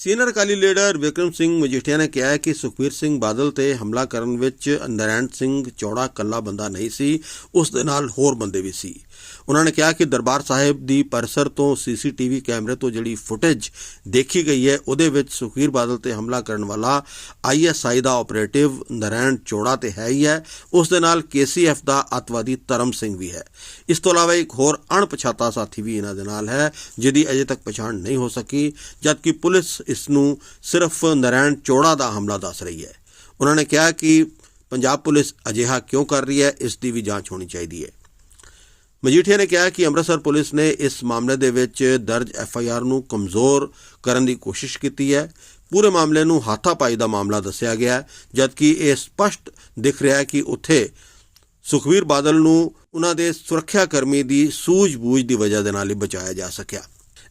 Senior Akali leader Vikram Singh Majithia ਨੇ ਕਿਹਾ ਕਿ ਸੁਖਬੀਰ ਸਿੰਘ ਬਾਦਲ ਤੇ ਹਮਲਾ ਕਰਨ ਵਿੱਚ ਨਰੈਣ ਸਿੰਘ ਚੌੜਾ ਕੱਲਾ ਬੰਦਾ ਨਹੀਂ ਸੀ, ਉਸ ਦੇ ਨਾਲ ਹੋਰ ਬੰਦੇ ਵੀ ਸੀ। ਉਹਨਾਂ ਨੇ ਕਿਹਾ ਕਿ ਦਰਬਾਰ ਸਾਹਿਬ ਦੀ ਪਰਿਸਰ ਤੋਂ ਸੀਸੀਟੀਵੀ ਕੈਮਰੇ ਤੋਂ ਜਿਹੜੀ ਫੁਟੇਜ ਦੇਖੀ ਗਈ ਹੈ, ਉਹਦੇ ਵਿੱਚ ਸੁਖਬੀਰ ਬਾਦਲ ਤੇ ਹਮਲਾ ਕਰਨ ਵਾਲਾ ਆਈਐਸਆਈ ਦਾ ਆਪਰੇਟਿਵ ਨਰੈਣ ਚੌੜਾ ਤੇ ਹੈ ਹੀ ਹੈ, ਉਸ ਦੇ ਨਾਲ ਕੇਸੀਐਫ ਦਾ ਅੱਤਵਾਦੀ ਧਰਮ ਸਿੰਘ ਵੀ ਹੈ। ਇਸ ਤੋਂ ਇਲਾਵਾ ਇੱਕ ਹੋਰ ਅਣਪਛਾਤਾ ਸਾਥੀ ਵੀ ਇਹਨਾਂ ਦੇ ਨਾਲ ਹੈ, ਜਿਹਦੀ ਅਜੇ ਤੱਕ ਪਛਾਣ ਨਹੀਂ ਹੋ ਸਕੀ, ਜਦਕਿ ਪੁਲਿਸ ਇਸ ਨੂੰ ਸਿਰਫ ਨਰੈਣ ਚੌੜਾ ਦਾ ਹਮਲਾ ਦੱਸ ਰਹੀ ਹੈ। ਉਹਨਾਂ ਨੇ ਕਿਹਾ ਕਿ ਪੰਜਾਬ ਪੁਲਿਸ ਅਜਿਹਾ ਕਿਉਂ ਕਰ ਰਹੀ ਹੈ, ਇਸ ਦੀ ਵੀ ਜਾਂਚ ਹੋਣੀ ਚਾਹੀਦੀ ਹੈ। ਮਜੀਠੀਆ ਨੇ ਕਿਹਾ ਕਿ ਅੰਮ੍ਰਿਤਸਰ ਪੁਲਿਸ ਨੇ ਇਸ ਮਾਮਲੇ ਦੇ ਵਿੱਚ ਦਰਜ ਐਫ ਆਈ ਆਰ ਨੂੰ ਕਮਜ਼ੋਰ ਕਰਨ ਦੀ ਕੋਸ਼ਿਸ਼ ਕੀਤੀ ਹੈ। ਪੂਰੇ ਮਾਮਲੇ ਨੂੰ ਹਾਥਾਪਾਈ ਦਾ ਮਾਮਲਾ ਦੱਸਿਆ ਗਿਆ ਹੈ, ਜਦਕਿ ਇਹ ਸਪਸ਼ਟ ਦਿਖ ਰਿਹਾ ਹੈ ਕਿ ਉੱਥੇ ਸੁਖਵੀਰ ਬਾਦਲ ਨੂੰ ਉਹਨਾਂ ਦੇ ਸੁਰੱਖਿਆ ਕਰਮੀ ਦੀ ਸੂਝ-ਬੂਝ ਦੀ ਵਜ੍ਹਾ ਦੇ ਨਾਲ ਹੀ ਬਚਾਇਆ ਜਾ ਸਕਿਆ।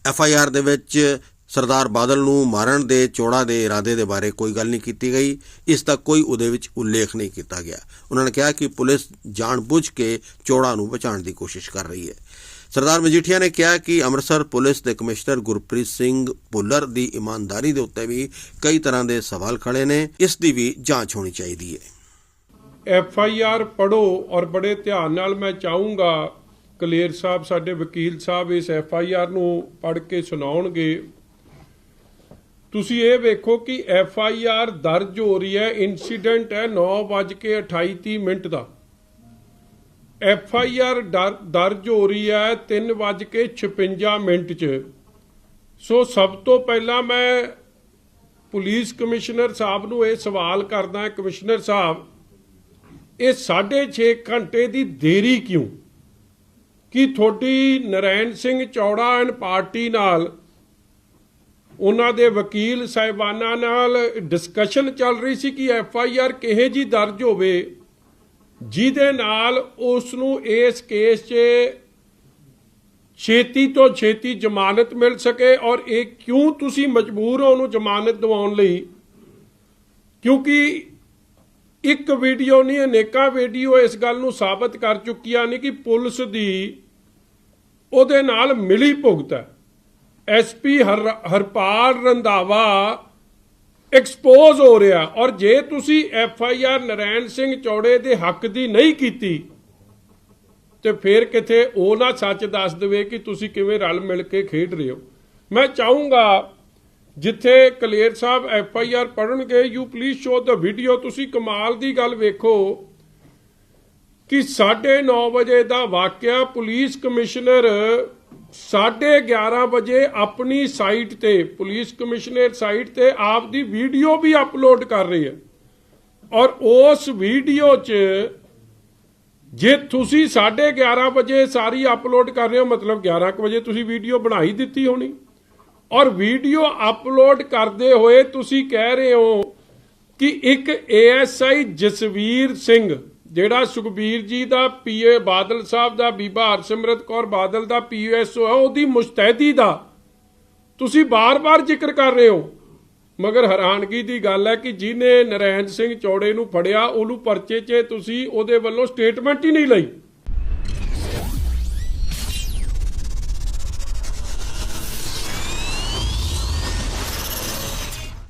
ਐਫਆਈਆਰ ਦੇ ਵਿੱਚ ਸਰਦਾਰ ਬਾਦਲ ਨੂੰ ਮਾਰਨ ਦੇ ਚੋੜਾ ਦੇ ਇਰਾਦੇ ਦੇ ਬਾਰੇ ਕੋਈ ਗੱਲ ਨਹੀਂ ਕੀਤੀ ਗਈ। ਇਸ ਦਾ ਕੋਈ ਉਹਦੇ ਵਿੱਚ ਉਲੇਖ ਨਹੀਂ ਕੀਤਾ ਗਿਆ। ਉਹਨਾਂ ਨੇ ਕਿਹਾ ਕਿ ਪੁਲਿਸ ਜਾਣਬੁੱਝ ਕੇ ਚੋੜਾ ਨੂੰ ਬਚਾਉਣ ਦੀ ਕੋਸ਼ਿਸ਼ ਕਰ ਰਹੀ ਹੈ। ਸਰਦਾਰ ਮਜੀਠੀਆ ਨੇ ਕਿਹਾ ਕਿ ਅੰਮ੍ਰਿਤਸਰ ਪੁਲਿਸ ਦੇ ਕਮਿਸ਼ਨਰ ਗੁਰਪ੍ਰੀਤ ਸਿੰਘ ਭੁੱਲਰ ਦੀ ਇਮਾਨਦਾਰੀ ਦੇ ਉੱਤੇ ਵੀ ਕਈ ਤਰ੍ਹਾਂ ਦੇ ਸਵਾਲ ਖੜੇ ਨੇ। ਇਸ ਦੀ ਵੀ ਜਾਂਚ ਹੋਣੀ ਚਾਹੀਦੀ ਹੈ। ਐਫ ਆਈ ਆਰ ਪੜੋ ਔਰ ਬੜੇ ਧਿਆਨ ਨਾਲ ਮੈਂ ਚਾਹੂੰਗਾ ਕਲੇਰ ਸਾਹਿਬ, ਸਾਡੇ ਵਕੀਲ ਸਾਹਿਬ ਇਸ ਐਫ ਆਈ ਆਰ ਨੂੰ ਪੜ੍ਹ ਕੇ ਸੁਣਾਉਣਗੇ। ਤੁਸੀਂ ਇਹ ਵੇਖੋ ਕਿ ਐਫ ਆਈ ਆਰ ਦਰਜ ਹੋ ਰਹੀ ਹੈ ਇਨਸੀਡੈਂਟ ਹੈ 9:28 ਮਿੰਟ ਦਾ। ਐਫ ਆਈ ਆਰ ਦਰਜ ਹੋ ਰਹੀ ਹੈ 3:56 ਮਿੰਟ 'ਚ। ਸੋ ਸਭ ਤੋਂ ਪਹਿਲਾਂ ਮੈਂ ਪੁਲਿਸ ਕਮਿਸ਼ਨਰ ਸਾਹਿਬ ਨੂੰ ਇਹ ਸਵਾਲ ਕਰਦਾ ਕਮਿਸ਼ਨਰ ਸਾਹਿਬ, ਇਹ 6.5 ਘੰਟੇ ਦੀ ਦੇਰੀ ਕਿਉਂ? ਕੀ ਤੁਹਾਡੀ ਨਰੈਣ ਸਿੰਘ ਚੌੜਾ ਐਂਡ ਪਾਰਟੀ ਨਾਲ ਉਹਨਾਂ ਦੇ ਵਕੀਲ ਸਾਹਿਬਾਨਾਂ ਨਾਲ ਡਿਸਕਸ਼ਨ ਚੱਲ ਰਹੀ ਸੀ ਕਿ ਐਫ ਆਈ ਆਰ ਕਿਹੇ ਜੀ ਦਰਜ ਹੋਵੇ, ਜਿਹਦੇ ਨਾਲ ਉਸ ਨੂੰ ਇਸ ਕੇਸ 'ਚ ਛੇਤੀ ਤੋਂ ਛੇਤੀ ਜ਼ਮਾਨਤ ਮਿਲ ਸਕੇ ਔਰ ਇਹ ਕਿਉਂ ਤੁਸੀਂ ਮਜਬੂਰ ਹੋ ਉਹਨੂੰ ਜ਼ਮਾਨਤ ਦਿਵਾਉਣ ਲਈ? ਕਿਉਂਕਿ ਇੱਕ ਵੀਡੀਓ ਨਹੀਂ, ਅਨੇਕਾਂ ਵੀਡੀਓ ਇਸ ਗੱਲ ਨੂੰ ਸਾਬਤ ਕਰ ਚੁੱਕੀਆਂ ਨੇ ਕਿ ਪੁਲਿਸ ਦੀ ਉਹਦੇ ਨਾਲ ਮਿਲੀ ਭੁਗਤ ਹੈ। ਐਸਪੀ ਹਰਪਾਲ ਰੰਧਾਵਾ ਐਕਸਪੋਜ਼ ਹੋ ਰਿਹਾ। ਔਰ ਜੇ ਤੁਸੀਂ F I R Narain Singh ਚੌੜੇ ਦੇ ਹੱਕ ਦੀ ਨਹੀਂ ਕੀਤੀ, ਤੇ ਫਿਰ ਕਿਥੇ ਉਹ ਨਾ ਸੱਚ ਦੱਸ ਦੇਵੇ ਕਿ ਤੁਸੀਂ ਕਿਵੇਂ ਰਲ ਮਿਲ ਕੇ ਖੇਡ ਰਹੇ ਹੋ। ਮੈਂ ਚਾਹੂੰਗਾ, ਜਿੱਥੇ Kaler Sahib F I R ਪੜਨਗੇ you please show ਦਾ ਵੀਡੀਓ ਤੁਸੀਂ ਕਮਾਲ ਦੀ ਗੱਲ ਵੇਖੋ ਕਿ 9:30 ਵਜੇ ਦਾ ਵਾਕਿਆ ਪੁਲਿਸ ਕਮਿਸ਼ਨਰ 11:30 ਵਜੇ ਆਪਣੀ ਸਾਈਟ ਤੇ ਪੁਲਿਸ ਕਮਿਸ਼ਨਰ ਸਾਈਟ ਤੇ ਆਪ ਦੀ ਵੀਡੀਓ ਵੀ ਅਪਲੋਡ ਕਰ ਰਹੀ ਹੈ। ਔਰ ਉਸ ਵੀਡੀਓ 'ਚ ਜੇ ਤੁਸੀਂ 11:30 ਵਜੇ ਸਾਰੀ ਅਪਲੋਡ ਕਰ ਰਹੇ ਹੋ, ਮਤਲਬ 11 ਕੁ ਵਜੇ ਤੁਸੀਂ ਵੀਡੀਓ ਬਣਾਈ ਦਿੱਤੀ ਹੋਣੀ। ਔਰ ਵੀਡੀਓ ਅਪਲੋਡ ਕਰਦੇ ਹੋਏ ਤੁਸੀਂ ਕਹਿ ਰਹੇ ਹੋ ਕਿ ਇੱਕ ਏਐਸਆਈ ਜਸਵੀਰ ਸਿੰਘ ਜਿਹੜਾ ਸੁਖਬੀਰ ਜੀ ਦਾ ਪੀਏ ਬਾਦਲ ਸਾਹਿਬ ਦਾ, ਬੀਬਾ ਹਰਸਿਮਰਤ ਕੌਰ ਬਾਦਲ ਦਾ ਪੀਐਸਓ ਹੈ, ਉਹਦੀ ਮੁਸਤੈਦੀ ਦਾ। ਤੁਸੀਂ ਬਾਰ-ਬਾਰ ਜ਼ਿਕਰ ਕਰ ਰਹੇ ਹੋ। ਮਗਰ ਹੈਰਾਨਗੀ ਦੀ ਗੱਲ ਹੈ ਕਿ ਜਿਹਨੇ ਨਰੈਣ ਸਿੰਘ ਚੌੜੇ ਨੂੰ ਫੜਿਆ, ਉਹਨੂੰ ਪਰਚੇ 'ਚ ਤੁਸੀਂ ਉਹਦੇ ਵੱਲੋਂ ਸਟੇਟਮੈਂਟ ਹੀ ਨਹੀਂ ਲਈ।